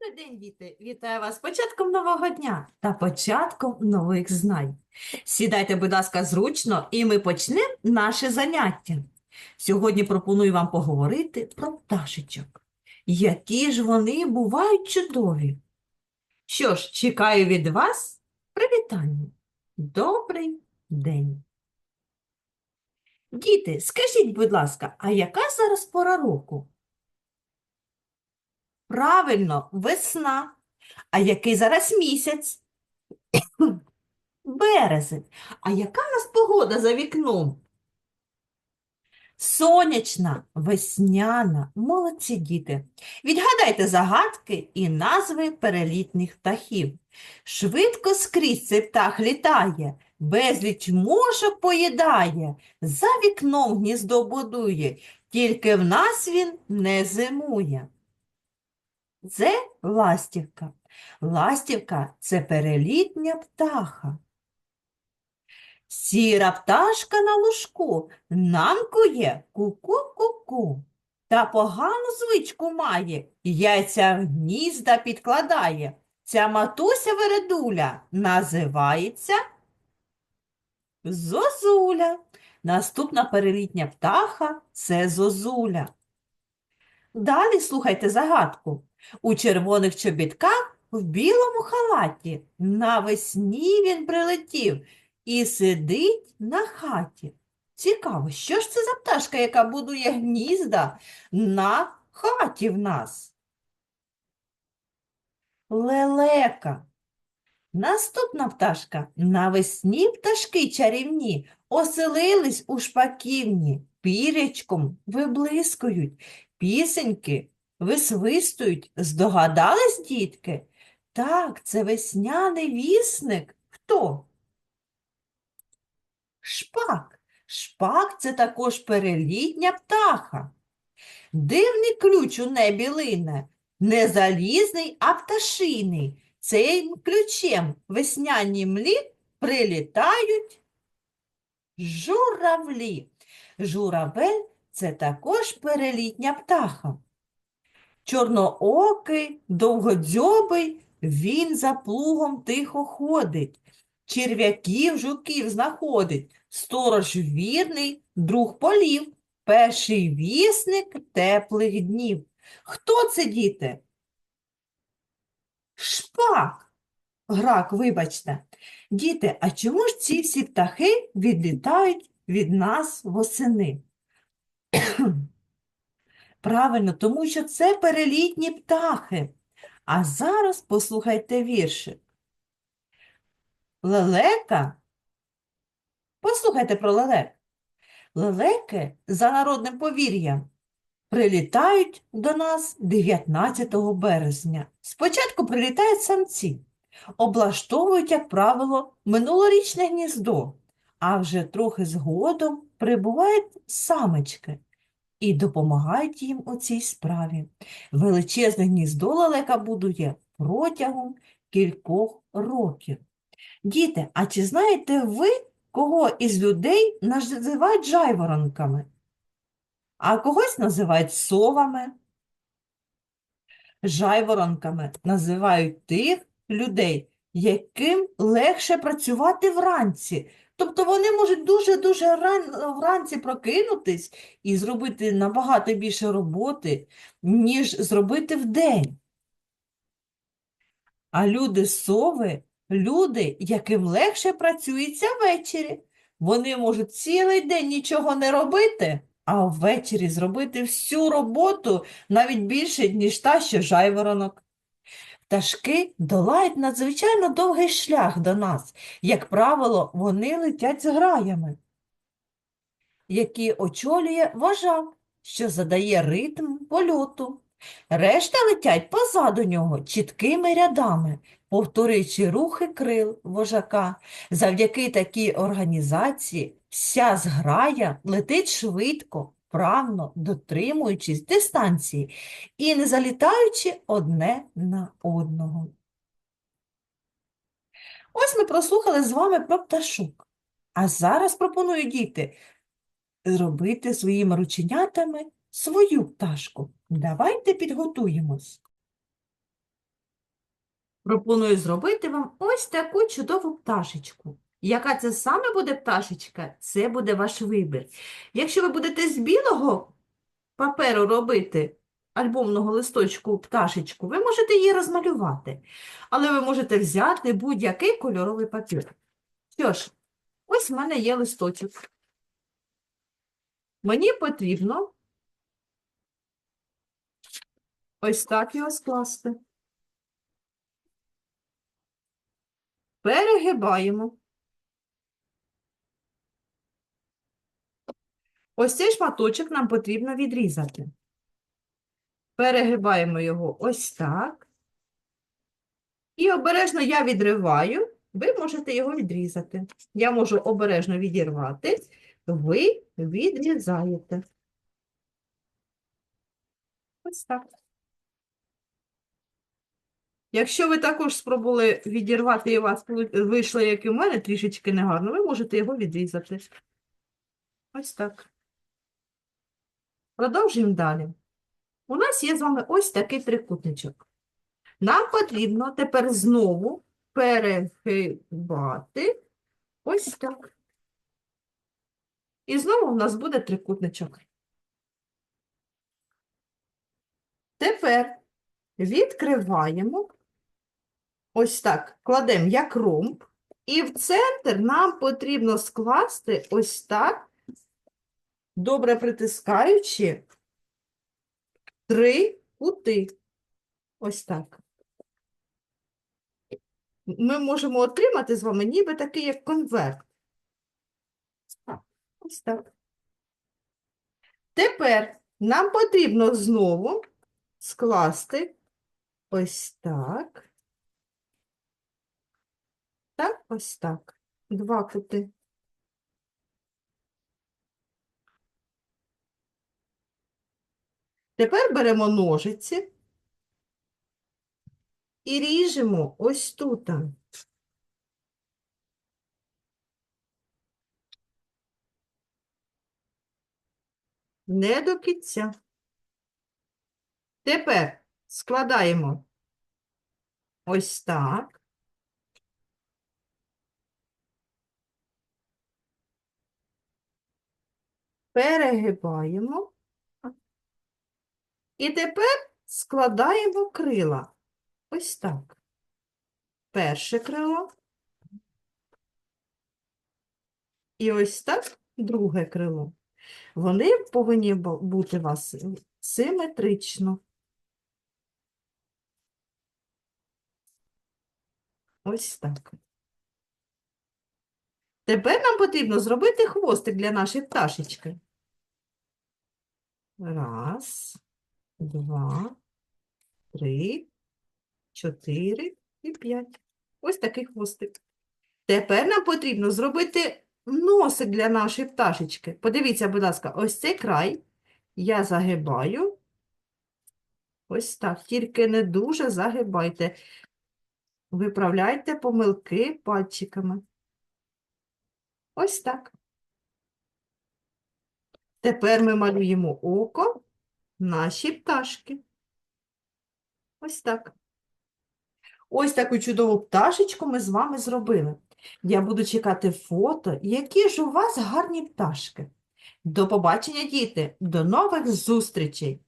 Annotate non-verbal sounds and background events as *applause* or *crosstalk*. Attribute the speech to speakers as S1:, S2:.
S1: Добрий день, діти! Вітаю вас початком нового дня та початком нових знань. Сідайте, будь ласка, зручно, і ми почнемо наше заняття. Сьогодні пропоную вам поговорити про пташечок. Які ж вони бувають чудові. Що ж, чекаю від вас привітання. Добрий день. Діти, скажіть, будь ласка, а яка зараз пора року? Правильно, весна. А який зараз місяць? *coughs* Березень. А яка в нас погода за вікном? Сонячна, весняна, молодці діти. Відгадайте загадки і назви перелітних птахів. Швидко скрізь цей птах літає, безліч мошок поїдає, за вікном гніздо будує, тільки в нас він не зимує. Це ластівка. Ластівка – це перелітня птаха. Сіра пташка на лужку намкує ку-ку-ку-ку. Та погану звичку має, яйця гнізда підкладає. Ця матуся вередуля називається зозуля. Наступна перелітня птаха – це зозуля. Далі слухайте загадку. У червоних чобітках в білому халаті навесні він прилетів і сидить на хаті. Цікаво, що ж це за пташка, яка будує гнізда на хаті в нас? Лелека. Наступна пташка. Навесні пташки чарівні оселились у шпаківні, пірячком виблискують, пісеньки висвистують. Здогадались, дітки? Так, це весняний вісник. Хто? Шпак. Шпак це також перелітня птаха. Дивний ключ у небі лине, не залізний, а пташиний. Цим ключем весняні млі прилітають журавлі. Журавель це також перелітня птаха. Чорноокий, довгодзьобий, він за плугом тихо ходить. Черв'яків, жуків знаходить. Сторож вірний, друг полів, перший вісник теплих днів. Хто це, діти? Шпак. Грак, вибачте. Діти, а чому ж ці всі птахи відлітають від нас восени? Правильно, тому що це перелітні птахи. А зараз послухайте віршик. Лелека. Послухайте про лелек. Лелеки за народним повір'ям прилітають до нас 19 березня. Спочатку прилітають самці, облаштовують, як правило, минулорічне гніздо, а вже трохи згодом прибувають самочки і допомагають їм у цій справі. Величезне гніздо лелека будує протягом кількох років. Діти, а чи знаєте ви, кого із людей називають жайворонками? А когось називають совами. Жайворонками називають тих людей, яким легше працювати вранці. Тобто вони можуть дуже-дуже ран... вранці прокинутись і зробити набагато більше роботи, ніж зробити вдень. А люди-сови – люди, яким легше працюється ввечері. Вони можуть цілий день нічого не робити, а ввечері зробити всю роботу навіть більше, ніж та, що жайворонок. Пташки долають надзвичайно довгий шлях до нас. Як правило, вони летять з граями, які очолює вожак, що задає ритм польоту. Решта летять позаду нього чіткими рядами, повторюючи рухи крил вожака. Завдяки такій організації вся зграя летить швидко, вправно, дотримуючись дистанції і не залітаючи одне на одного. Ось ми прослухали з вами про пташок. А зараз пропоную діти зробити своїми рученятами свою пташку. Давайте підготуємось. Пропоную зробити вам ось таку чудову пташечку. Яка це саме буде пташечка? Це буде ваш вибір. Якщо ви будете з білого паперу робити альбомного листочку пташечку, ви можете її розмалювати. Але ви можете взяти будь-який кольоровий папір. Що ж, ось в мене є листочок. Мені потрібно ось так його скласти. Перегибаємо. Ось цей шматочок нам потрібно відрізати. Перегибаємо його ось так. І обережно я відриваю, ви можете його відрізати. Я можу обережно відірвати, ви відрізаєте. Ось так. Якщо ви також спробували відірвати і у вас вийшло, як і у мене, трішечки негарно, ви можете його відрізати. Ось так. Продовжуємо далі. У нас є з вами ось такий трикутничок. Нам потрібно тепер знову перегибати ось так. І знову у нас буде трикутничок. Тепер відкриваємо, ось так, кладемо як ромб, і в центр нам потрібно скласти ось так, добре притискаючи три кути. Ось так. Ми можемо отримати з вами ніби такий, як конверт. Так, Ось так. Тепер нам потрібно знову скласти ось так. Так, ось так. Два кути. Тепер беремо ножиці і ріжемо ось тут. Не до кінця. Тепер складаємо ось так. Перегибаємо. І тепер складаємо крила. Ось так. Перше крило. І ось так друге крило. Вони повинні бути у вас симетрично. Ось так. Тепер нам потрібно зробити хвостик для нашої пташечки. Раз, два, три, чотири і п'ять. Ось такий хвостик. Тепер нам потрібно зробити носик для нашої пташечки. Подивіться, будь ласка, ось цей край я загибаю. Ось так, тільки не дуже загибайте. Виправляйте помилки пальчиками. Ось так. Тепер ми малюємо око нашій пташки. Ось так. Ось таку чудову пташечку ми з вами зробили. Я буду чекати фото, які ж у вас гарні пташки. До побачення, діти! До нових зустрічей!